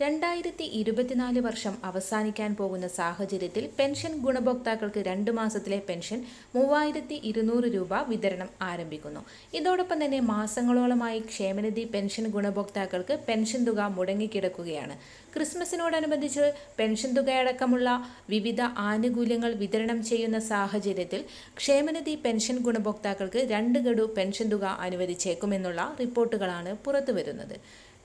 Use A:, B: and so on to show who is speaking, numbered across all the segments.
A: രണ്ടായിരത്തി ഇരുപത്തിനാല് വർഷം അവസാനിക്കാൻ പോകുന്ന സാഹചര്യത്തിൽ പെൻഷൻ ഗുണഭോക്താക്കൾക്ക് രണ്ട് മാസത്തിലെ പെൻഷൻ മൂവായിരത്തി ഇരുന്നൂറ് രൂപ വിതരണം ആരംഭിക്കുന്നു. ഇതോടൊപ്പം തന്നെ മാസങ്ങളോളമായി ക്ഷേമനിധി പെൻഷൻ ഗുണഭോക്താക്കൾക്ക് പെൻഷൻ തുക മുടങ്ങിക്കിടക്കുകയാണ്. ക്രിസ്മസിനോടനുബന്ധിച്ച് പെൻഷൻ തുകയടക്കമുള്ള വിവിധ ആനുകൂല്യങ്ങൾ വിതരണം ചെയ്യുന്ന സാഹചര്യത്തിൽ ക്ഷേമനിധി പെൻഷൻ ഗുണഭോക്താക്കൾക്ക് രണ്ട് ഗഡു പെൻഷൻ തുക അനുവദിച്ചേക്കുമെന്നുള്ള റിപ്പോർട്ടുകളാണ് പുറത്തുവരുന്നത്.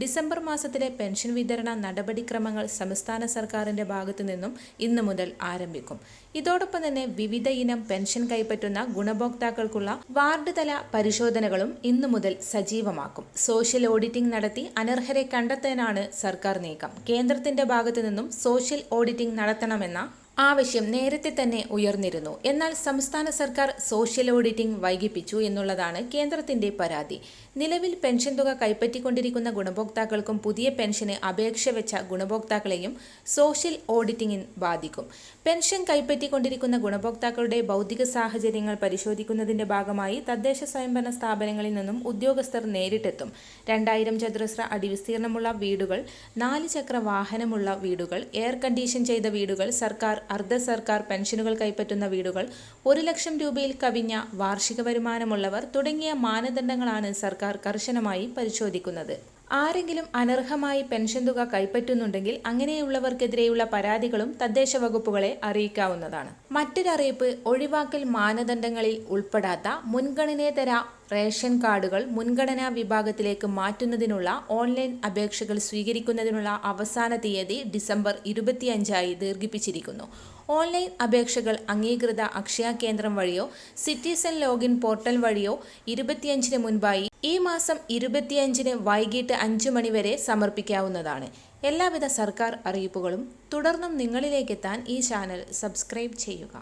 A: ഡിസംബർ മാസത്തിലെ പെൻഷൻ വിതരണ നടപടിക്രമങ്ങൾ സംസ്ഥാന സർക്കാരിന്റെ ഭാഗത്തു നിന്നും ഇന്നു മുതൽ ആരംഭിക്കും. ഇതോടൊപ്പം തന്നെ വിവിധ ഇനം പെൻഷൻ കൈപ്പറ്റുന്ന ഗുണഭോക്താക്കൾക്കുള്ള വാർഡ് തല പരിശോധനകളും ഇന്നു മുതൽ സജീവമാക്കും. സോഷ്യൽ ഓഡിറ്റിംഗ് നടത്തി അനർഹരെ കണ്ടെത്താനാണ് സർക്കാർ നീക്കം. കേന്ദ്രത്തിന്റെ ഭാഗത്തു നിന്നും സോഷ്യൽ ഓഡിറ്റിംഗ് നടത്തണമെന്ന ആവശ്യം നേരത്തെ തന്നെ ഉയർന്നിരുന്നു. എന്നാൽ സംസ്ഥാന സർക്കാർ സോഷ്യൽ ഓഡിറ്റിംഗ് വൈകിപ്പിച്ചു എന്നുള്ളതാണ് കേന്ദ്രത്തിന്റെ പരാതി. നിലവിൽ പെൻഷൻ തുക കൈപ്പറ്റിക്കൊണ്ടിരിക്കുന്ന ഗുണഭോക്താക്കൾക്കും പുതിയ പെൻഷന് അപേക്ഷ വെച്ച ഗുണഭോക്താക്കളെയും സോഷ്യൽ ഓഡിറ്റിംഗിൽ ബാധിക്കും. പെൻഷൻ കൈപ്പറ്റിക്കൊണ്ടിരിക്കുന്ന ഗുണഭോക്താക്കളുടെ ഭൗതിക സാഹചര്യങ്ങൾ പരിശോധിക്കുന്നതിന്റെ ഭാഗമായി തദ്ദേശ സ്വയംഭരണ സ്ഥാപനങ്ങളിൽ നിന്നും ഉദ്യോഗസ്ഥർ നേരിട്ടെത്തും. രണ്ടായിരം ചതുരശ്ര അടിവിസ്തീർണമുള്ള വീടുകൾ നാല് ചക്ര വാഹനമുള്ള വീടുകൾ എയർ കണ്ടീഷൻ ചെയ്ത വീടുകൾ സർക്കാർ അർദ്ധ സർക്കാർ പെൻഷനുകൾ കൈപ്പറ്റുന്ന വീടുകൾ ഒരു ലക്ഷം രൂപയിൽ കവിഞ്ഞ വാർഷിക വരുമാനമുള്ളവർ തുടങ്ങിയ മാനദണ്ഡങ്ങളാണ് സർക്കാർ കർശനമായി പരിശോധിക്കുന്നത്. ആരെങ്കിലും അനർഹമായി പെൻഷൻ തുക കൈപ്പറ്റുന്നുണ്ടെങ്കിൽ അങ്ങനെയുള്ളവർക്കെതിരെയുള്ള പരാതികളും തദ്ദേശ വകുപ്പുകളെ അറിയിക്കാവുന്നതാണ്. മറ്റൊരറിയിപ്പ് ഒഴിവാക്കൽ മാനദണ്ഡങ്ങളിൽ ഉൾപ്പെടാത്ത മുൻഗണനേതര റേഷൻ കാർഡുകൾ മുൻഗണനാ വിഭാഗത്തിലേക്ക് മാറ്റുന്നതിനുള്ള ഓൺലൈൻ അപേക്ഷകൾ സ്വീകരിക്കുന്നതിനുള്ള അവസാന തീയതി ഡിസംബർ ഇരുപത്തിയഞ്ചായി ദീർഘിപ്പിച്ചിരിക്കുന്നു. ഓൺലൈൻ അപേക്ഷകൾ അംഗീകൃത അക്ഷയ കേന്ദ്രം വഴിയോ സിറ്റിസൺ ലോഗിൻ പോർട്ടൽ വഴിയോ ഇരുപത്തിയഞ്ചിന് മുൻപായി ഈ മാസം ഇരുപത്തിയഞ്ചിന് വൈകിട്ട് അഞ്ചു മണിവരെ സമർപ്പിക്കാവുന്നതാണ്. എല്ലാവിധ സർക്കാർ അറിയിപ്പുകളും തുടർന്നും നിങ്ങളിലേക്കെത്താൻ ഈ ചാനൽ സബ്സ്ക്രൈബ് ചെയ്യുക.